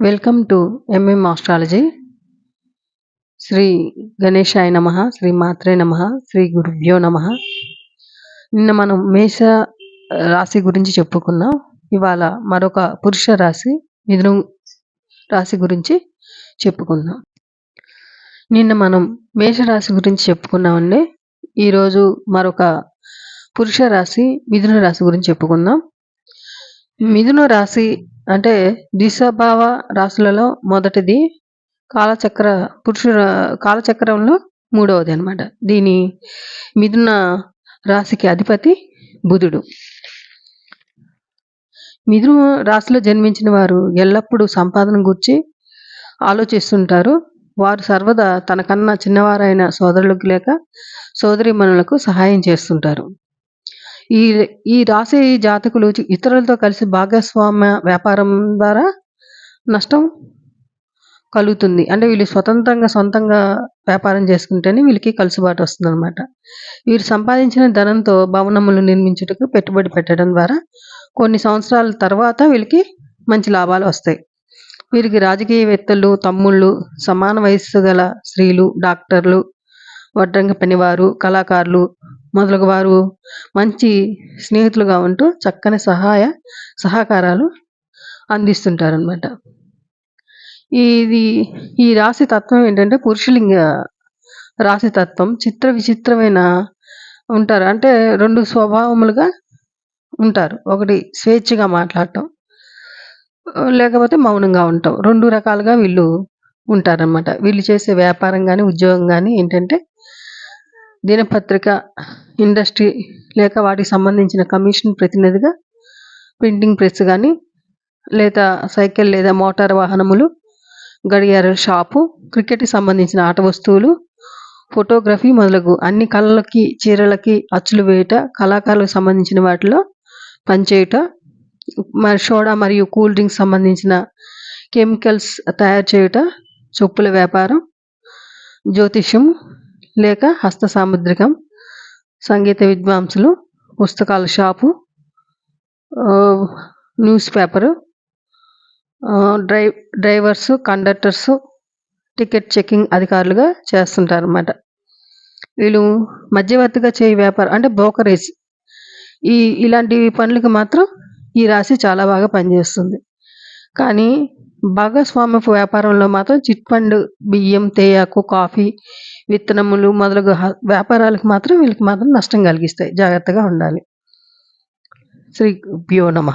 Welcome to MM astrology Shri గణేశాయ నమ శ్రీ మాత్రే నమ శ్రీ గురుభ్యో నమ. నిన్న మనం మేష రాశి గురించి చెప్పుకున్నాం. ఇవాళ మరొక పురుష రాశి మిథునం రాశి గురించి చెప్పుకుందాం నిన్న మనం మేష రాశి గురించి చెప్పుకున్నామండి. ఈరోజు మరొక పురుష రాశి మిథున రాశి గురించి చెప్పుకుందాం. మిథున రాశి అంటే దిశభావ రాశులలో మొదటిది కాలచక్ర పురుష కాలచక్రంలో మూడవది అనమాట దీని మిథున రాశికి అధిపతి బుధుడు. మిథున రాశిలో జన్మించిన వారు ఎల్లప్పుడూ సంపాదన గురించి ఆలోచిస్తుంటారు. వారు సర్వదా తనకన్నా చిన్నవారైన సోదరులకు లేక సోదరిమణులకు సహాయం చేస్తుంటారు. ఈ ఈ రాశి జాతకులు ఇతరులతో కలిసి భాగస్వామ్య వ్యాపారం ద్వారా నష్టం కలుగుతుంది. అంటే వీళ్ళు స్వతంత్రంగా సొంతంగా వ్యాపారం చేసుకుంటేనే వీళ్ళకి కలుసుబాటు వస్తుంది అనమాట వీరు సంపాదించిన ధనంతో భవనములు నిర్మించుటకు పెట్టుబడి పెట్టడం ద్వారా కొన్ని సంవత్సరాల తర్వాత వీళ్ళకి మంచి లాభాలు వస్తాయి. వీరికి రాజకీయవేత్తలు తమ్ముళ్ళు సమాన వయస్సు గల స్త్రీలు డాక్టర్లు వడ్రంగ పనివారు కళాకారులు మొదలగు వారు మంచి స్నేహితులుగా ఉంటూ చక్కని సహాయ సహకారాలు అందిస్తుంటారనమాట ఇది ఈ రాశి తత్వం ఏంటంటే పురుషులింగ రాశి తత్వం. చిత్ర విచిత్రమైన ఉంటారు. అంటే రెండు స్వభావములుగా ఉంటారు. ఒకటి స్వేచ్ఛగా మాట్లాడటం లేకపోతే మౌనంగా ఉంటాం రెండు రకాలుగా వీళ్ళు ఉంటారనమాట వీళ్ళు చేసే వ్యాపారం కానీ ఉద్యోగం కానీ ఏంటంటే దినపత్రిక ఇండస్ట్రీ లేక వాటికి సంబంధించిన కమిషన్ ప్రతినిధిగా ప్రింటింగ్ ప్రెస్ కానీ లేదా సైకిల్ లేదా మోటార్ వాహనములు గడియార షాపు క్రికెట్కి సంబంధించిన ఆట వస్తువులు ఫోటోగ్రఫీ మొదలగు అన్ని కళలకి చీరలకి అచ్చులు వేయట కళాకారులకు సంబంధించిన వాటిలో పనిచేయుట మరి సోడా మరియు కూల్ డ్రింక్స్ సంబంధించిన కెమికల్స్ తయారు చేయుట చొప్పుల వ్యాపారం జ్యోతిష్యం లేక హస్త సాముద్రికం సంగీత విద్వాంసులు పుస్తకాల shop news paper dry drivers conductors ticket checking అధికారులుగా చేస్తుంటారు అన్నమాట వీళ్ళు మధ్యవర్తిగా చేయి వ్యాపారం అంటే బ్రోకరేజ్. ఈ ఇలాంటి పనులకు మాత్రం ఈ రాశి చాలా బాగా పనిచేస్తుంది. కానీ భాగస్వామ్యపు వ్యాపారంలో మాత్రం చిట్ ఫండ్ బియ్యం తేయాకు కాఫీ విత్తనములు మొదలగు వ్యాపారాలకు మాత్రం వీళ్ళకి మాత్రం నష్టం కలిగిస్తాయి. జాగ్రత్తగా ఉండాలి. శ్రీ ప్యో నమ.